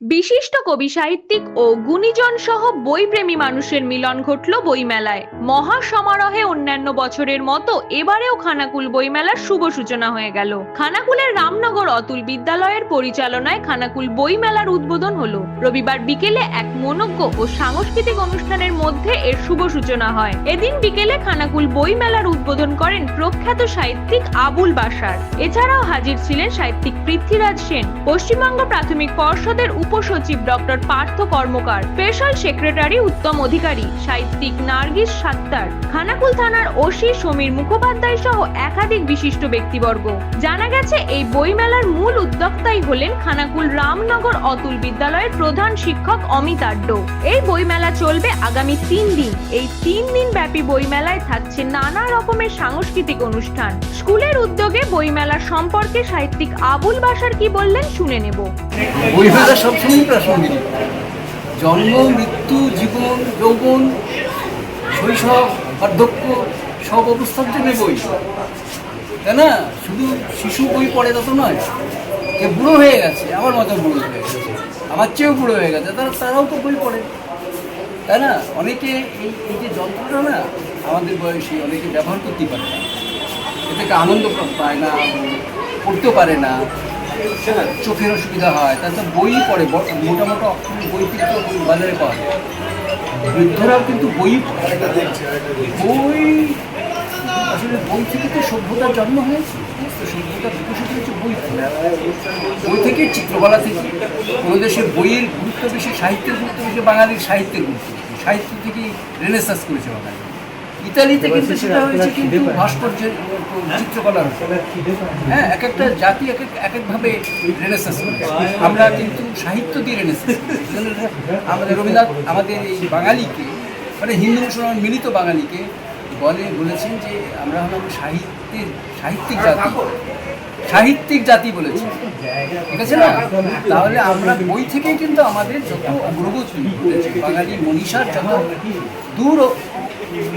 বিশিষ্ট কবি, সাহিত্যিক ও গুণীজন সহ বইপ্রেমী মানুষের মিলন ঘটল বইমেলায়। মহা সমারোহে অন্যান্য বছরের মতো এবারেও খানাকুল বইমেলার শুভ সূচনা হয়ে গেল। খানাকুলের রামনগর অতুল বিদ্যালয়ের পরিচালনায় খানাকুল বইমেলার উদ্বোধন হলো। রবিবার বিকেলে এক মনজ্ঞ ও সাংস্কৃতিক অনুষ্ঠানের মধ্যে এর শুভ সূচনা হয়। এদিন বিকেলে খানাকুল বইমেলার উদ্বোধন করেন প্রখ্যাত সাহিত্যিক আবুল বাসার এছাড়াও হাজির ছিলেন সাহিত্যিক পৃথ্বীরাজ সেন। পশ্চিমবঙ্গ প্রাথমিক পর্ষদের উপসচিব doctor Partha Karmakar, special secretary Uttam Adhikari, সাহিত্যিক নার্গিস সাত্তার, খানাকুল থানার ওসি সমীর মুখোপাধ্যায় সহ একাধিক বিশিষ্ট ব্যক্তিবর্গ। জানা গেছে, এই বইমেলার মূল উদ্যোক্তাই হলেন খানাকুল রামনগর অতুল বিদ্যালয়ের প্রধান শিক্ষক অমিত আড্ড। এই বইমেলা চলবে আগামী তিন দিন। এই তিন দিন ব্যাপী বইমেলায় থাকছে নানা রকমের সাংস্কৃতিক অনুষ্ঠান। স্কুলের উদ্যোগে বইমেলা সম্পর্কে সাহিত্যিক আবুল বাসার কি বললেন শুনে নেব। বইমেলা সবসময় প্রাসঙ্গিক। জন্ম, মৃত্যু, জীবন, যৌবন, শৈশব, বার্ধক্য, সব অবস্থার জন্য বই। তাই না? শুধু শিশু বই পড়ে তত নয়, যে বুড়ো হয়ে গেছে, আমার মতো বুড়ো হয়ে গেছে, আমার চেয়েও বুড়ো হয়ে গেছে, তারা, তারাও তো বই পড়ে। তাই না? অনেকে এই এই যে যন্ত্রটা না, আমাদের বয়সী অনেকে ব্যবহার করতে পারে না। এ থেকে আনন্দ পায় না, পড়তেও পারে না। চোখের অসুবিধা হয়। তাছাড়া বই পড়ে ব- মোটা বই কিন্তু বাজারে পাওয়া যায়। বৃদ্ধরাও কিন্তু বই বই, আসলে বই থেকে তো সভ্যতার জন্ম হয়েছে। সভ্যতা বিকশিত হয়েছে বই। বই থেকে চিত্রকলা থেকে। কোনো দেশের বইয়ের গুরুত্ব বেশি, সাহিত্যের গুরুত্ব বেশি, বাঙালির সাহিত্যের গুরুত্ব সাহিত্য থেকে রেনেসাস করেছে বাঙালি। ইতালিতে কিন্তু সেটা হয়েছে কিন্তু ভাস্কর্যের চিত্রকলার। হ্যাঁ এক একটা জাতি এক এক এক একভাবে রেনেসাস আমরা কিন্তু সাহিত্য দিয়ে রেনেসাস আমাদের রবীন্দ্রনাথ আমাদের এই বাঙালিকে মানে হিন্দু মুসলমান মিলিত বাঙালিকে বলে বলেছেন যে আমরা হলাম সাহিত্যের সাহিত্যিক জাতি। সাহিত্যিক জাতি বলেছে। ঠিক আছে না? তাহলে আমরা বই থেকেই কিন্তু আমাদের যত অগ্রগতি বাঙালি মনীষার যত দূর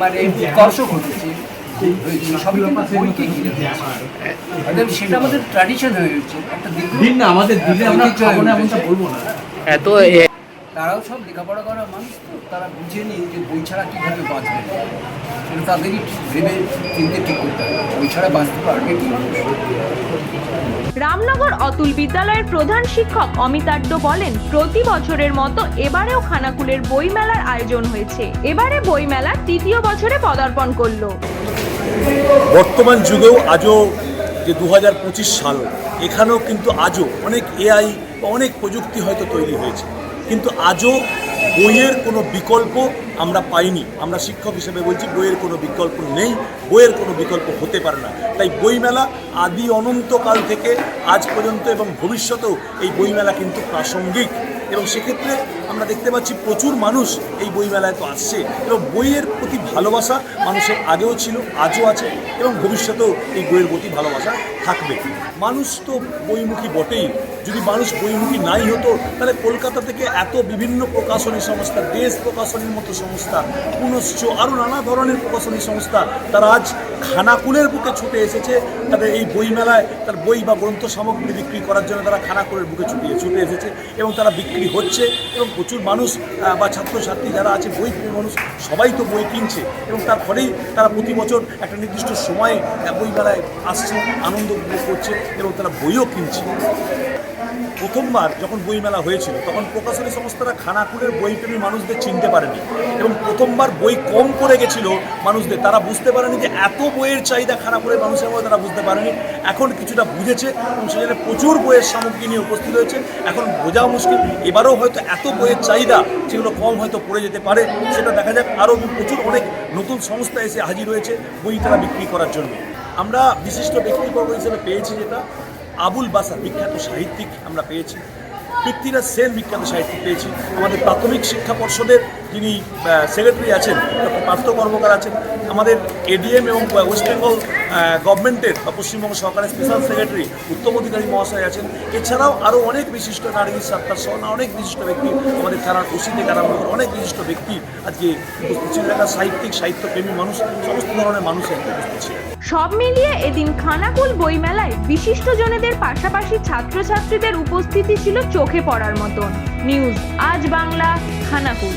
মানে বিকর্ষ ঘটেছে। সবই বইকে ঘিরে সেটা আমাদের ট্র্যাডিশন হয়ে গেছে একটা দিন না আমাদের দিলে আমরা খাব না এমনটা বলব না। এত তারাও সব লেখাপড়া করা মানুষ তো তারা বুঝেনি যে বই ছাড়া কীভাবে বাঁচবে? সেটা তাদেরই ভেবে চিনতে ঠিক করতে ছাড়া বাঁচতে পারবে কি রামনগর অতুল বিদ্যালয়ের প্রধান শিক্ষক অমিতাড্ড বলেন প্রতি বছরের মতো এবারেও খানাকুলের বইমেলার আয়োজন হয়েছে। এবারে বইমেলা তৃতীয় বছরে পদার্পণ করল। বর্তমান যুগেও আজও যে দু হাজার পঁচিশ সাল এখানেও কিন্তু আজও অনেক এআই বা অনেক প্রযুক্তি হয়তো তৈরি হয়েছে। কিন্তু আজও বইয়ের কোনো বিকল্প আমরা পাইনি। আমরা শিক্ষক হিসেবে বলছি বইয়ের কোনো বিকল্প নেই, বইয়ের কোনো বিকল্প হতে পারে না। তাই বইমেলা আদি অনন্তকাল থেকে আজ পর্যন্ত এবং ভবিষ্যতেও এই বইমেলা কিন্তু প্রাসঙ্গিক। এবং সেক্ষেত্রে আমরা দেখতে পাচ্ছি প্রচুর মানুষ এই বইমেলায় তো আসছে। এবং বইয়ের প্রতি ভালোবাসা মানুষের আগেও ছিল, আজও আছে এবং ভবিষ্যতেও এই বইয়ের প্রতি ভালোবাসা থাকবে। মানুষ তো বইমুখী বটেই। যদি মানুষ বইমুখী নাই হতো, তাহলে কলকাতা থেকে এত বিভিন্ন প্রকাশনী সংস্থা, দেশ প্রকাশনীর মতো সংস্থা, পুনশ্চ আরও নানা ধরনের প্রকাশনী সংস্থা, তারা আজ খানাকুলের বুকে ছুটে এসেছে। তাদের এই বইমেলায় তার বই বা গ্রন্থ সামগ্রী বিক্রি করার জন্য তারা খানাকুলের বুকে ছুটে ছুটে এসেছে এবং তারা বিক্রি হচ্ছে এবং প্রচুর মানুষ বা ছাত্রছাত্রী যারা আছে, বই মানুষ সবাই তো বই কিনছে এবং তার ফলেই তারা প্রতি বছর একটা নির্দিষ্ট সময়ে বইমেলায় আসছে, আনন্দ উপভোগ করছে এবং তারা বইও কিনছে। প্রথমবার যখন বইমেলা হয়েছিল, তখন প্রকাশনী সংস্থারা খানাকুলের বইপ্রেমী মানুষদের চিনতে পারেনি এবং প্রথমবার বই কম করে গেছিল মানুষদের। তারা বুঝতে পারেনি যে এত বইয়ের চাহিদা খানাকুলের মানুষের মধ্যে তারা বুঝতে পারেনি। এখন কিছুটা বুঝেছে এবং সেখানে প্রচুর বইয়ের সামগ্রী নিয়ে উপস্থিত হয়েছে। এখন বোঝা মুশকিল, এবারেও হয়তো এত বইয়ের চাহিদা যেগুলো কম হয়তো পড়ে যেতে পারে, সেটা দেখা যাক। আরও প্রচুর অনেক নতুন সংস্থা এসে হাজির হয়েছে বই তারা বিক্রি করার জন্য। আমরা বিশিষ্ট ব্যক্তিবর্গ হিসেবে পেয়েছি যেটা। আবুল বাসার বিখ্যাত সাহিত্যিক আমরা পেয়েছি। পৃথ্বীরাজ সেন বিখ্যাত সাহিত্যিক পেয়েছি। আমাদের প্রাথমিক শিক্ষা পর্ষদের যিনি সেক্রেটারি আছেন, ডক্টর পার্থ কর্মকার আছেন, আমাদের এডিএম এবং ওয়েস্ট বেঙ্গল গভর্নমেন্টের বা পশ্চিমবঙ্গ সরকারের স্পেশাল সেক্রেটারি উত্তম অধিকারী মহাশয় আছেন। এছাড়াও আরও অনেক বিশিষ্ট নারী সাত্তার সহ অনেক বিশিষ্ট ব্যক্তি আমাদের থানার ওসি থেকে অনেক বিশিষ্ট ব্যক্তি আজকে উপস্থিত একটা সাহিত্যিক, সাহিত্যপ্রেমী মানুষ, সমস্ত ধরনের মানুষ উপস্থিত সব মিলিয়ে এদিন খানাকুল বইমেলায় বিশিষ্ট জনেদের পাশাপাশি ছাত্রছাত্রীদের উপস্থিতি ছিল চোখে পড়ার মতন। নিউজ, আজ বাংলা, খানাকুল।